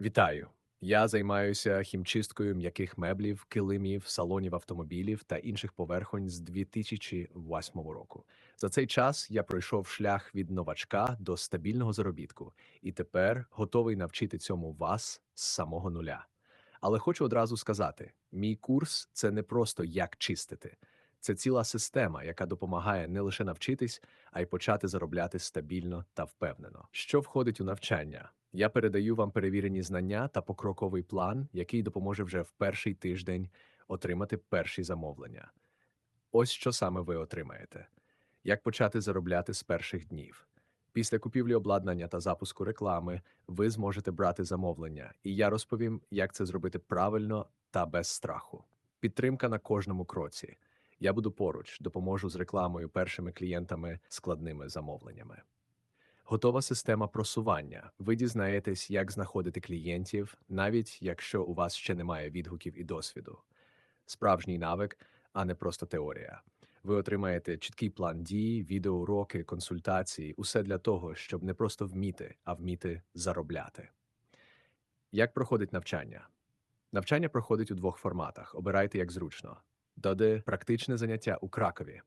Вітаю! Я займаюся хімчисткою м'яких меблів, килимів, салонів автомобілів та інших поверхонь з 2008 року. За цей час я пройшов шлях від новачка до стабільного заробітку і тепер готовий навчити цьому вас з самого нуля. Але хочу одразу сказати: мій курс це не просто як чистити, це ціла система, яка допомагає не лише навчитись, а й почати заробляти стабільно та впевнено. Що входить у навчання? Я передаю вам перевірені знання та покроковий план, який допоможе вже в перший тиждень отримати перші замовлення. Ось що саме ви отримаєте: як почати заробляти з перших днів. Після купівлі обладнання та запуску реклами ви зможете брати замовлення, і я розповім, як це зробити правильно та без страху. Підтримка на кожному кроці. Я буду поруч, допоможу з рекламою першими клієнтами складними замовленнями. Готова система просування. Ви дізнаєтесь, як знаходити клієнтів, навіть якщо у вас ще немає відгуків і досвіду. Справжній навик, а не просто теорія. Ви отримаєте чіткий план дій, відеоуроки, консультації, усе для того, щоб не просто вміти, а вміти заробляти. Як проходить навчання? Навчання проходить у двох форматах. Обирайте як зручно. Доди практичне заняття у Кракові.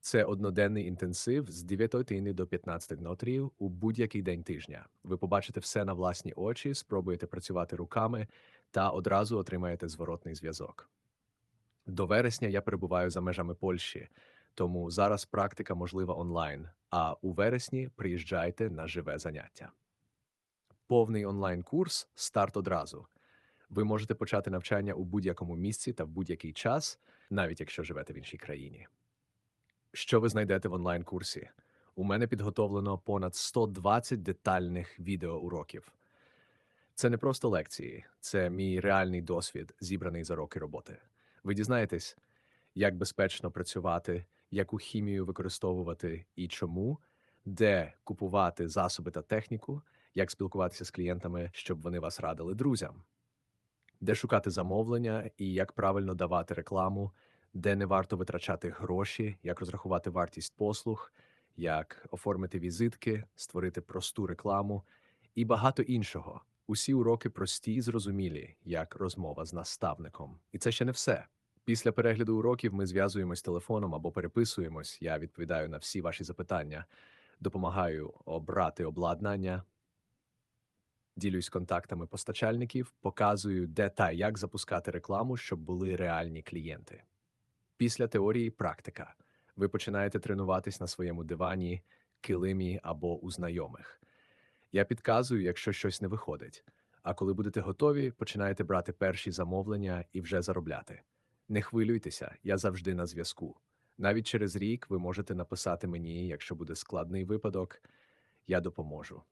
Це одноденний інтенсив з 9 до 15 нотрів у будь-який день тижня. Ви побачите все на власні очі, спробуєте працювати руками та одразу отримаєте зворотний зв'язок. До вересня я перебуваю за межами Польщі, тому зараз практика можлива онлайн. А у вересні приїжджайте на живе заняття. Повний онлайн-курс старт одразу. Ви можете почати навчання у будь-якому місці та в будь-який час, навіть якщо живете в іншій країні. Що ви знайдете в онлайн-курсі? У мене підготовлено понад 120 детальних відеоуроків. Це не просто лекції, це мій реальний досвід, зібраний за роки роботи. Ви дізнаєтесь, як безпечно працювати, яку хімію використовувати і чому, де купувати засоби та техніку, як спілкуватися з клієнтами, щоб вони вас радили друзям, де шукати замовлення і як правильно давати рекламу, де не варто витрачати гроші, як розрахувати вартість послуг, як оформити візитки, створити просту рекламу і багато іншого. Усі уроки прості і зрозумілі, як розмова з наставником. І це ще не все. Після перегляду уроків ми зв'язуємось телефоном або переписуємось. Я відповідаю на всі ваші запитання, допомагаю обрати обладнання, ділюсь контактами постачальників, показую, де та як запускати рекламу, щоб були реальні клієнти. Після теорії практика. Ви починаєте тренуватись на своєму дивані, килимі або у знайомих. Я підказую, якщо щось не виходить. А коли будете готові, починаєте брати перші замовлення і вже заробляти. Не хвилюйтеся, я завжди на зв'язку. Навіть через рік ви можете написати мені, якщо буде складний випадок, я допоможу.